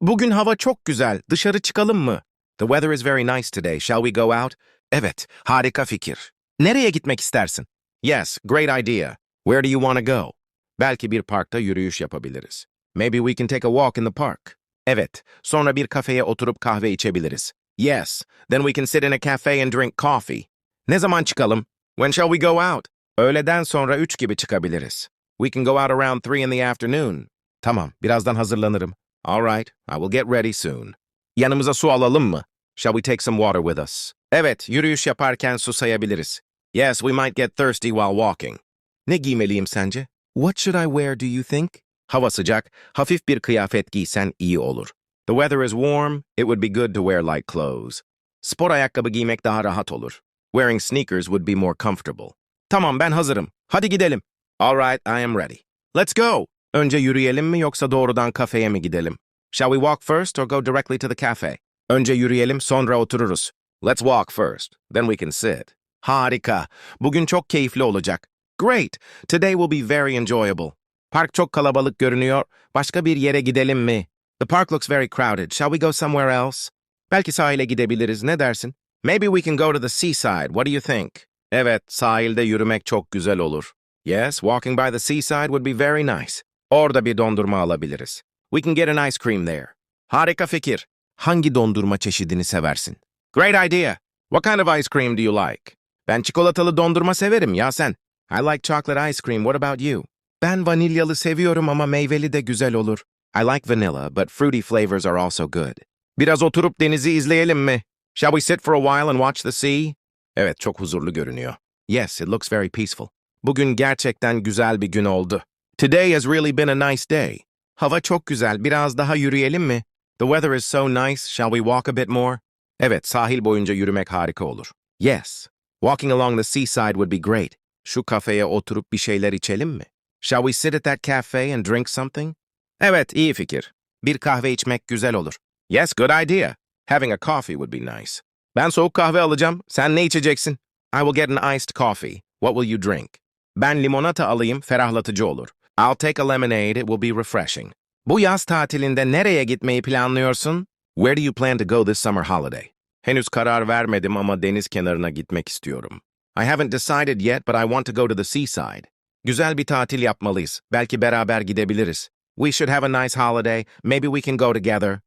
Bugün hava çok güzel. Dışarı çıkalım mı? The weather is very nice today. Shall we go out? Evet, harika fikir. Nereye gitmek istersin? Yes, great idea. Where do you want to go? Belki bir parkta yürüyüş yapabiliriz. Maybe we can take a walk in the park. Evet, sonra bir kafeye oturup kahve içebiliriz. Yes, then we can sit in a cafe and drink coffee. Ne zaman çıkalım? When shall we go out? Öğleden sonra üç gibi çıkabiliriz. We can go out around three in the afternoon. Tamam, birazdan hazırlanırım. All right, I will get ready soon. Yanımıza su alalım mı? Shall we take some water with us? Evet, yürüyüş yaparken su sayabiliriz. Yes, we might get thirsty while walking. Ne giymeliyim sence? What should I wear do you think? Hava sıcak, hafif bir kıyafet giysen iyi olur. The weather is warm, it would be good to wear light clothes. Spor ayakkabı giymek daha rahat olur. Wearing sneakers would be more comfortable. Tamam ben hazırım. Hadi gidelim. All right, I am ready. Let's go. Önce yürüyelim mi yoksa doğrudan kafeye mi gidelim? Shall we walk first or go directly to the cafe? Önce yürüyelim sonra otururuz. Let's walk first, then we can sit. Harika. Bugün çok keyifli olacak. Great. Today will be very enjoyable. Park çok kalabalık görünüyor. Başka bir yere gidelim mi? The park looks very crowded. Shall we go somewhere else? Belki sahile gidebiliriz. Ne dersin? Maybe we can go to the seaside. What do you think? Evet, sahilde yürümek çok güzel olur. Yes, walking by the seaside would be very nice. Orada bir dondurma alabiliriz. We can get an ice cream there. Harika fikir. Hangi dondurma çeşidini seversin? Great idea. What kind of ice cream do you like? Ben çikolatalı dondurma severim ya sen. I like chocolate ice cream. What about you? Ben vanilyalı seviyorum ama meyveli de güzel olur. I like vanilla, but fruity flavors are also good. Biraz oturup denizi izleyelim mi? Shall we sit for a while and watch the sea? Evet, çok huzurlu görünüyor. Yes, it looks very peaceful. Bugün gerçekten güzel bir gün oldu. Today has really been a nice day. Hava çok güzel. Biraz daha yürüyelim mi? The weather is so nice. Shall we walk a bit more? Evet, sahil boyunca yürümek harika olur. Yes. Walking along the seaside would be great. Şu kafeye oturup bir şeyler içelim mi? Shall we sit at that cafe and drink something? Evet, iyi fikir. Bir kahve içmek güzel olur. Yes, good idea. Having a coffee would be nice. Ben soğuk kahve alacağım. Sen ne içeceksin? I will get an iced coffee. What will you drink? Ben limonata alayım, ferahlatıcı olur. I'll take a lemonade, it will be refreshing. Bu yaz tatilinde nereye gitmeyi planlıyorsun? Where do you plan to go this summer holiday? Henüz karar vermedim ama deniz kenarına gitmek istiyorum. I haven't decided yet, but I want to go to the seaside. Güzel bir tatil yapmalıyız. Belki beraber gidebiliriz. We should have a nice holiday. Maybe we can go together.